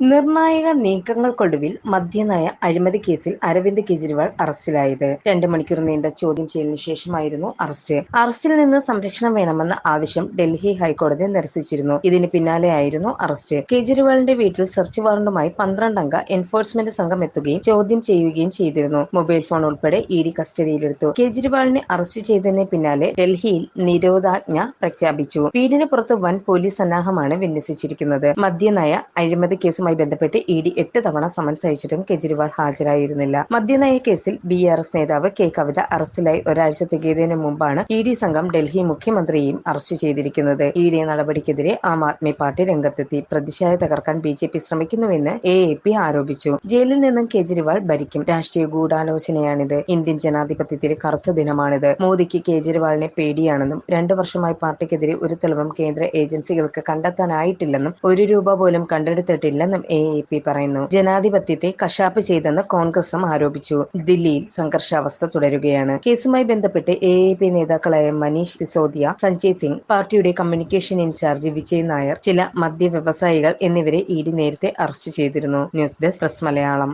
നിർണായക നീക്കങ്ങൾക്കൊടുവിൽ മദ്യനയ അഴിമതി കേസിൽ അരവിന്ദ് കെജ്രിവാൾ അറസ്റ്റിലായത്. രണ്ട് മണിക്കൂർ നീണ്ട ചോദ്യം ചെയ്യലിന് ശേഷമായിരുന്നു അറസ്റ്റ്. അറസ്റ്റിൽ നിന്ന് സംരക്ഷണം വേണമെന്ന ആവശ്യം ഡൽഹി ഹൈക്കോടതി നിരസിച്ചിരുന്നു. ഇതിന് പിന്നാലെയായിരുന്നു അറസ്റ്റ്. കെജ്രിവാളിന്റെ വീട്ടിൽ സെർച്ച് വാറണ്ടുമായി പന്ത്രണ്ടംഗ എൻഫോഴ്സ്മെന്റ് സംഘം എത്തുകയും ചോദ്യം ചെയ്യുകയും ചെയ്തിരുന്നു. മൊബൈൽ ഫോൺ ഉൾപ്പെടെ ഇ ഡി കസ്റ്റഡിയിലെടുത്തു. കെജ്രിവാളിനെ അറസ്റ്റ് ചെയ്തതിന് പിന്നാലെ ഡൽഹിയിൽ നിരോധാജ്ഞ പ്രഖ്യാപിച്ചു. വീടിന് പുറത്ത് വൻ പോലീസ് സന്നാഹമാണ് വിന്യസിച്ചിരിക്കുന്നത്. മദ്യനയ അഴിമതി കേസുമായി ബന്ധപ്പെട്ട് ഇ ഡി എട്ട് തവണ സമൻസ് അയച്ചിട്ടും കെജ്രിവാൾ ഹാജരായിരുന്നില്ല. മദ്യനയ കേസിൽ ബി ആർ എസ് നേതാവ് കെ കവിത അറസ്റ്റിലായി. ഒരാഴ്ച തികയതിനു മുമ്പാണ് ഇ ഡി സംഘം ഡൽഹി മുഖ്യമന്ത്രിയെയും അറസ്റ്റ് ചെയ്തിരിക്കുന്നത്. ഇ ഡി നടപടിക്കെതിരെ ആം ആദ്മി പാർട്ടി രംഗത്തെത്തി. പ്രതിഷേധ തകർക്കാൻ ബി ജെ പി ശ്രമിക്കുന്നുവെന്ന് എ എ പി ആരോപിച്ചു. ജയിലിൽ നിന്നും കെജ്രിവാൾ ഭരിക്കും. രാഷ്ട്രീയ ഗൂഢാലോചനയാണിത്. ഇന്ത്യൻ ജനാധിപത്യത്തിലെ കറുത്ത ദിനമാണിത്. മോദിക്ക് കേജ്രിവാളിനെ പേടിയാണെന്നും രണ്ടു വർഷമായി പാർട്ടിക്കെതിരെ ഒരു തെളിവും കേന്ദ്ര ഏജൻസികൾക്ക് കണ്ടെത്താനായിട്ടില്ലെന്നും ഒരു രൂപ പോലും കണ്ടെടുത്തിട്ടില്ലെന്നും എ എ പി പറയുന്നു. ജനാധിപത്യത്തെ കശാപ്പ് ചെയ്തെന്ന് കോൺഗ്രസും ആരോപിച്ചു. ദില്ലിയിൽ സംഘർഷാവസ്ഥ തുടരുകയാണ്. കേസുമായി ബന്ധപ്പെട്ട് എ എ പി നേതാക്കളായ മനീഷ് സിസോദിയ സഞ്ജയ് സിംഗ് പാർട്ടിയുടെ കമ്മ്യൂണിക്കേഷൻ ഇൻചാർജ് വിജയ് നായർ ചില മദ്യ വ്യവസായികൾ എന്നിവരെ ഇ ഡി നേരത്തെ അറസ്റ്റ് ചെയ്തിരുന്നു. News desk press Malayalam.